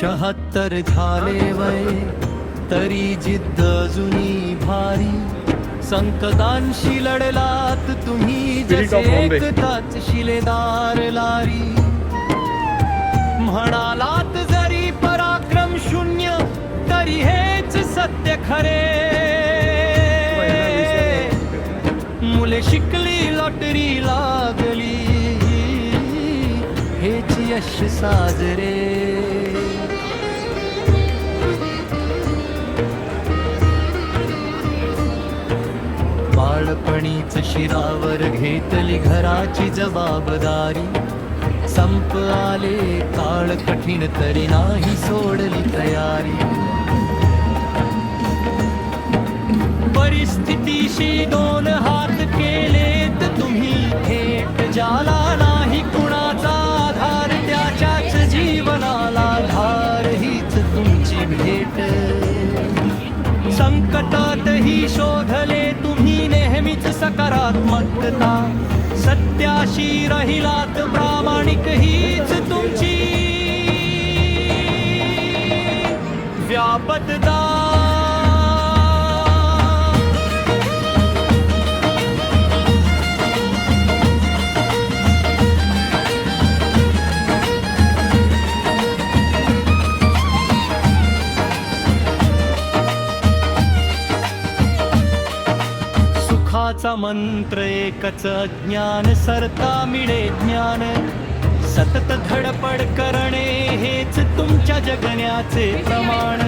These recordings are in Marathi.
शहात्तर झाले वय तरी जिद्द जुनी भारी. संकटांशी लढलात तुम्ही जसे. एकताच शिलेदार लारी. म्हणालात जरी पराक्रम शून्य तरी हेच सत्य खरे. मुले शिकली लॉटरी हेच यश साजरे। बाळपणीच शिरावर घेतली घराची जबाबदारी. संप आले काळ कठीण तरी नाही सोडली तयारी. परिस्थितीशी दोन हात केलेत तुम्ही थेट जाला संकटातही शोधले तुम्ही नेहमीच सकारात्मकता. सत्याशी राहिलात प्रामाणिक हीच तुमची. व्यापकता सुखाचा मंत्र एकच ज्ञान सरता मिळे ज्ञान. सतत धडपड करणे हेच तुमच्या जगण्याचे प्रमाण.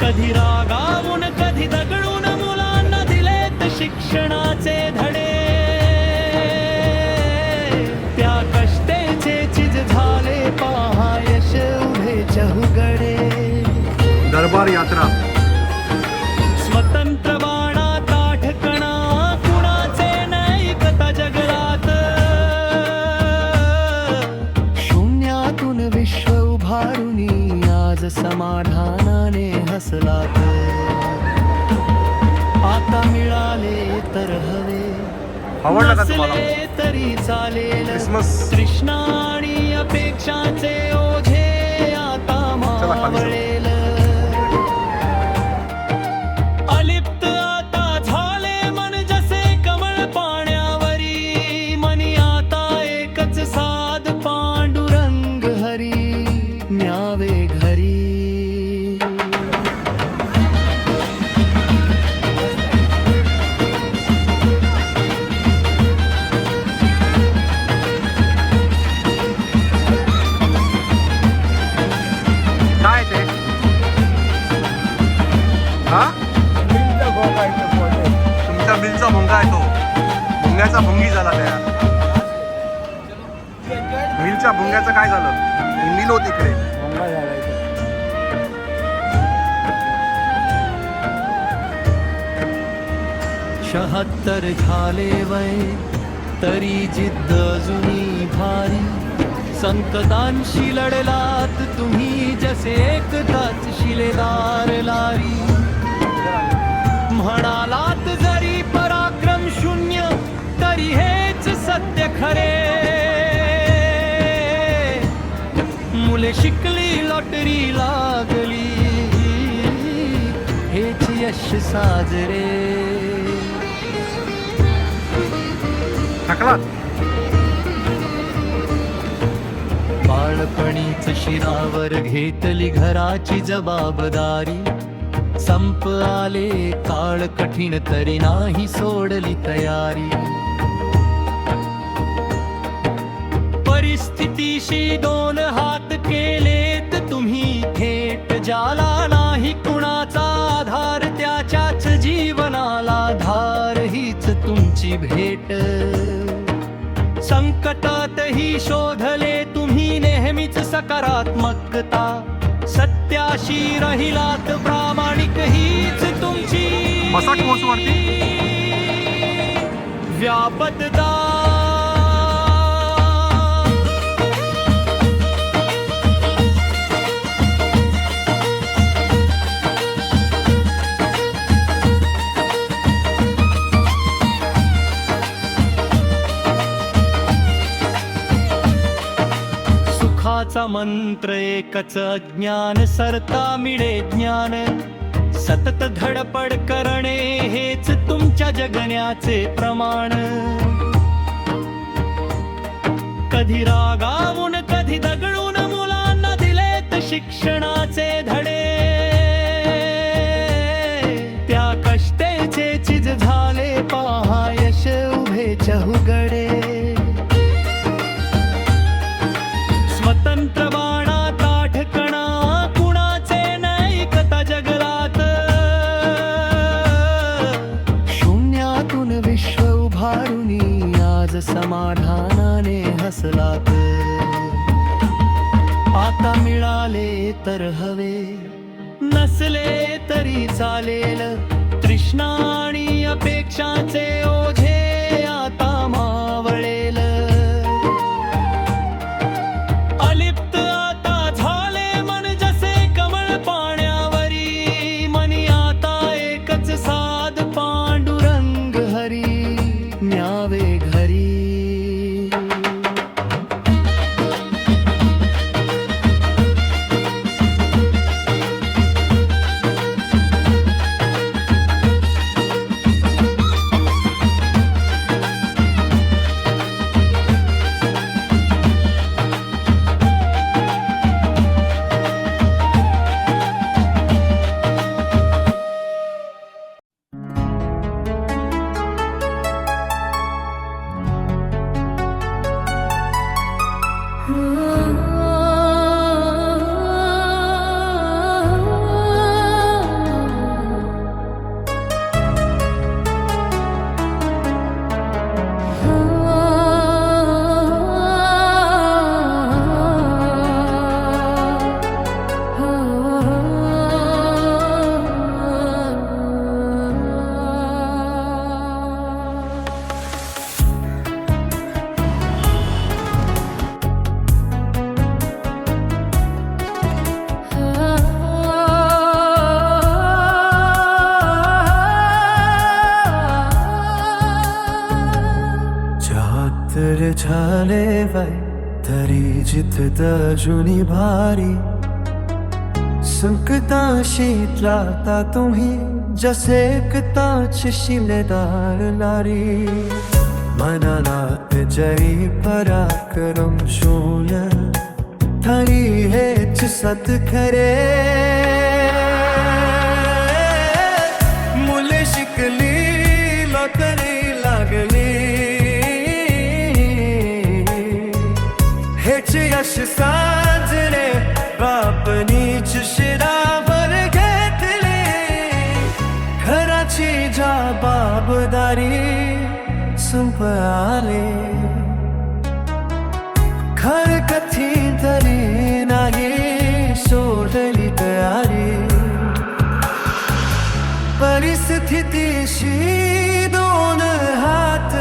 कधी रागावून कधी दगडून मुलांना दिलेत शिक्षणाचे धडे. त्या कष्टेचे चिज झाले पहा यश उभे चहुगडे दरबार यात्रा. समाधानाने हसलात आता मिळाले तर हवे आवडला का तुम्हाला? नसले तरी चालेल. तृष्णा आणि अपेक्षाचे ओझे आता. मावळेल अलिप्त आता झाले मन जसे कमळ पाण्यावरी मनी आता एकच साध पांडुरंग हरी न्यावे घरी तुमच्या बिलचा भोंगा आहे तो. भोंग्याचा भोंगी झाला तयार मिलच्या भोंग्याचं काय झालं? मिल होत इकडे. शहात्तर झाले वय तरी जिद्द जुनी भारी. संकटांशी लढलात तुम्ही जसे एकताच शिलेदार लारी. म्हणा मुले शिकली लॉटरी लागली. हेच यश साजरे. बाळपणीच शिरावर घेतली घराची जबाबदारी. संप आले काळ कठीण तरी नाही सोडली तयारी. परिस्थितीशी दोन संकटातही शोधले तुम्ही नेहमीच सकारात्मकता. सत्याशी राहिलात प्रामाणिक हीच तुमची. बसा सुखाचा मंत्र एकच ज्ञान सरता मिळे ज्ञान. सतत धडपड करणे हेच तुमच्या जगण्याचे प्रमाण. कधी रागावून कधी दगडून मुलांना दिलेत शिक्षणाचे धडे. आता मिळाले तर हवे. नसले तरी चालेल. तृष्णा आणि अपेक्षाचे ओझे. जनि भारी सुंकता शीतलाता तुम्ही जसे कता शिलेदार शिली मनानात जय पराक्रम शून्य थरी हेच सत खरे। हेच यश साजरे बापनीच शिरावर घेतले घराची जबाबदारी बाबदारी आले खर कथी तरी नाही सोडली तयारी। परिस्थितीशी दोन हात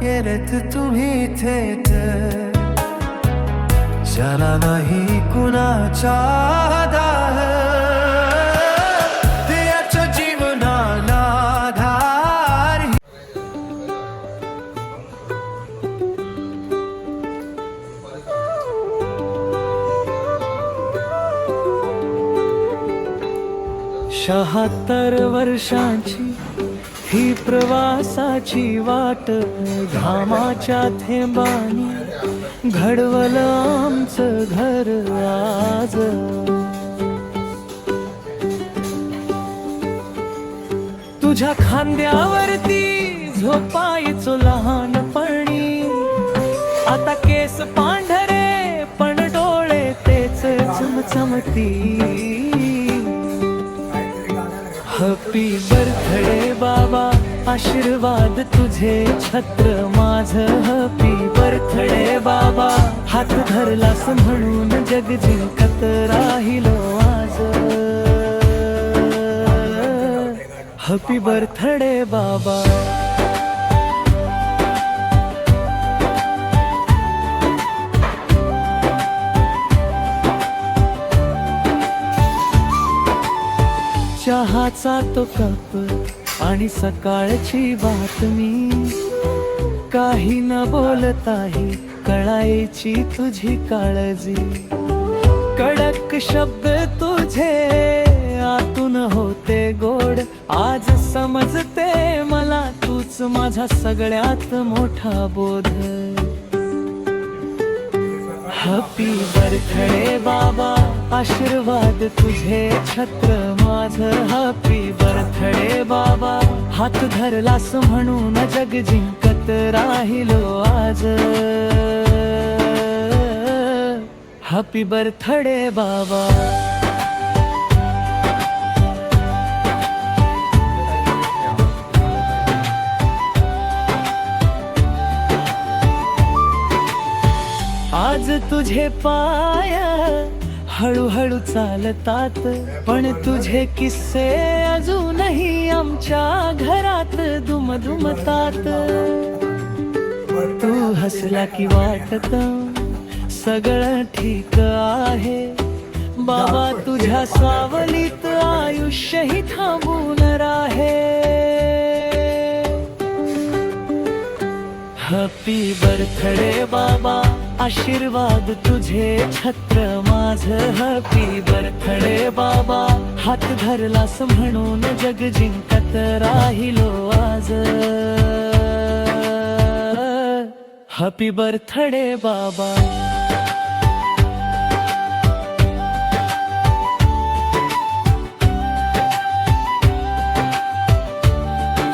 केलेत तुम्ही थेट। ज्याला नाही कुणाचा दाह त्याच्या जीवनाला आधार शहात्तर वर्षांची ही प्रवासाची वाट घामाच्या थेंबानी घडवलं आमचं घर आज. तुझ्या खांद्यावरती झोपायचो लहानपणी. आता केस पांढरे पण डोळे तेच चमचमती. हॅपी बर्थडे बाबा आशीर्वाद तुझे छत्र माझ हपी बर्थडे बाबा. हात धरलास म्हणून जग जिंकत राहिलो आज. हपी बर्थडे बाबा. चहाचा तो कप आणि सकाळची बातमी काही न बोलताही कळायची तुझी काळजी. कडक शब्द तुझे आतून होते गोड. आज समजते मला तूच माझा सगळ्यात मोठा बोध. हॅपी बर्थडे बाबा आशीर्वाद तुझे छत्र माझ. हॅपी बर्थडे बाबा हात धरलास म्हणून जग जिंकत राहिलो आज. हॅपी बर्थडे बाबा. आज तुझे पाया हळूहळू चालतात. पण तुझे किस्से अजूनही आमच्या घरात दुमदुमतात. तू हसला की वाटत सगळं ठीक आहे. बाबा तुझ्या सावलीत आयुष्यही थांबून राहे. हॅपी बर्थडे बाबा. आशीर्वाद तुझे छत्र माझ हॅपी बर्थडे बाबा. हात धरलास म्हणून जग जिंकत राहिलो आज. हॅपी बर्थडे बाबा.